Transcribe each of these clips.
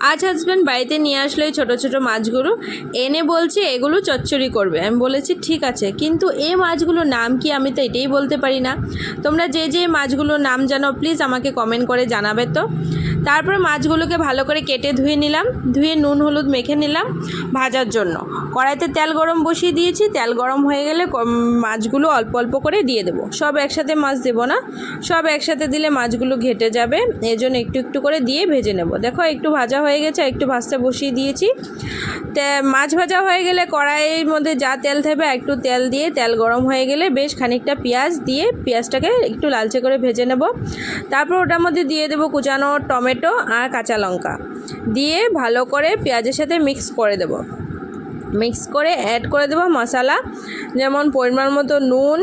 আজ হাজব্যান্ড বাড়িতে নিয়ে আসলো এই ছোটো ছোটো মাছগুলো। এনে বলছে, এগুলো চচ্চড়ি করবে। আমি বলেছি, ঠিক আছে। কিন্তু এই মাছগুলোর নাম কি আমি তো এটাই বলতে পারি না। তোমরা যে যে মাছগুলোর নাম জানো প্লিজ আমাকে কমেন্ট করে জানাবে তো। তারপরে মাছগুলোকে ভালো করে কেটে ধুয়ে নিলাম। ধুয়ে নুন, হলুদ মেখে নিলাম ভাজার জন্য। কড়াইতে তেল গরম বসিয়ে দিয়েছি। তেল গরম হয়ে গেলে মাছগুলো অল্প অল্প করে দিয়ে দেবো। সব একসাথে মাছ দেবো না। সব একসাথে দিলে মাছগুলো ঘেটে যাবে। এই জন্য একটু একটু করে দিয়ে ভেজে নেব। দেখো একটু ভাজা হয়ে গেছে, একটু ভাজতে বসিয়ে দিয়েছি। মাছ ভাজা হয়ে গেলে কড়াইয়ের মধ্যে যা তেল থাকবে একটু তেল দিয়ে তেল গরম হয়ে গেলে বেশ খানিকটা পেঁয়াজ দিয়ে পেঁয়াজটাকে একটু লালচে করে ভেজে নেব। তারপর ওটার মধ্যে দিয়ে দেবো কুচানো টমেটো আর কাঁচা লঙ্কা দিয়ে ভালো করে পেঁয়াজের সাথে মিক্স করে দেবো। মিক্স করে অ্যাড করে দেবো মশলা, যেমন পরিমাণ মতো নুন,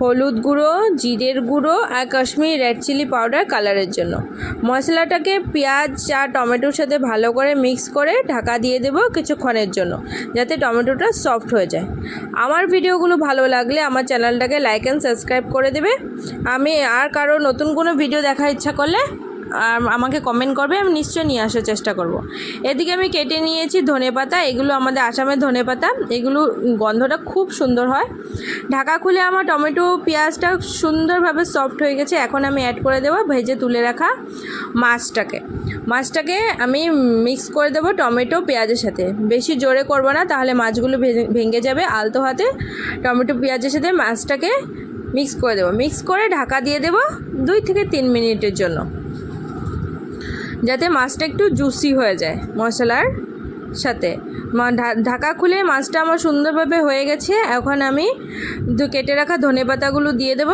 হলুদ গুঁড়ো, জিরের গুঁড়ো আর কাশ্মীরি রেড চিলি পাউডার কালারের জন্য। মশলাটাকে পেঁয়াজ আর টমেটোর সাথে ভালো করে মিক্স করে ঢাকা দিয়ে দেবো কিছুক্ষণের জন্য, যাতে টমেটোটা সফট হয়ে যায়। আমার ভিডিওগুলো ভালো লাগলে আমার চ্যানেলটাকে লাইক অ্যান্ড সাবস্ক্রাইব করে দেবে। আমি আর কারও নতুন কোনো ভিডিও দেখার ইচ্ছা করলে আমাকে কমেন্ট করবে, আমি নিশ্চয়ই নিয়ে আসার চেষ্টা করব। এদিকে আমি কেটে নিয়েছি ধনে পাতা, এগুলো আমাদের আসামের ধনে পাতা। এগুলো গন্ধটা খুব সুন্দর হয়। ঢাকা খুলে আমার টমেটো, পেঁয়াজটা সুন্দরভাবে সফট হয়ে গেছে, এখন আমি অ্যাড করে দেবো, ভেজে তুলে রাখা মাছটাকে। মাছটাকে আমি মিক্স করে দেবো টমেটো, পেঁয়াজের সাথে। বেশি জোরে করব না, তাহলে মাছগুলো ভেঙে- ভেঙে যাবে আলতো হাতে। টমেটো, পেঁয়াজের সাথে মাছটাকে মিক্স করে দেবো। মিক্স করে ঢাকা দিয়ে দেবো দুই থেকে তিন মিনিটের জন্য। যাতে মাছটা একটু জুসি হয়ে যায় মশলার সাথে। ঢাকা খুলে মাছটা আমার সুন্দরভাবে হয়ে গেছে। এখন আমি কেটে রাখা ধনে পাতাগুলো দিয়ে দেব।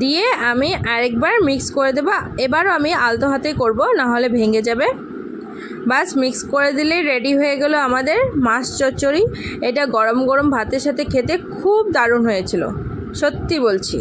দিয়ে আমি আরেকবার মিক্স করে দেবো। এবারও আমি আলতো হাতে করব না হলে ভেঙে যাবে। বাস মিক্স করে দিলেই রেডি হয়ে গেল আমাদের মাছ চচ্চড়ি। এটা গরম গরম ভাতের সাথে খেতে খুব দারুণ হয়েছিল। সত্যি বলছি।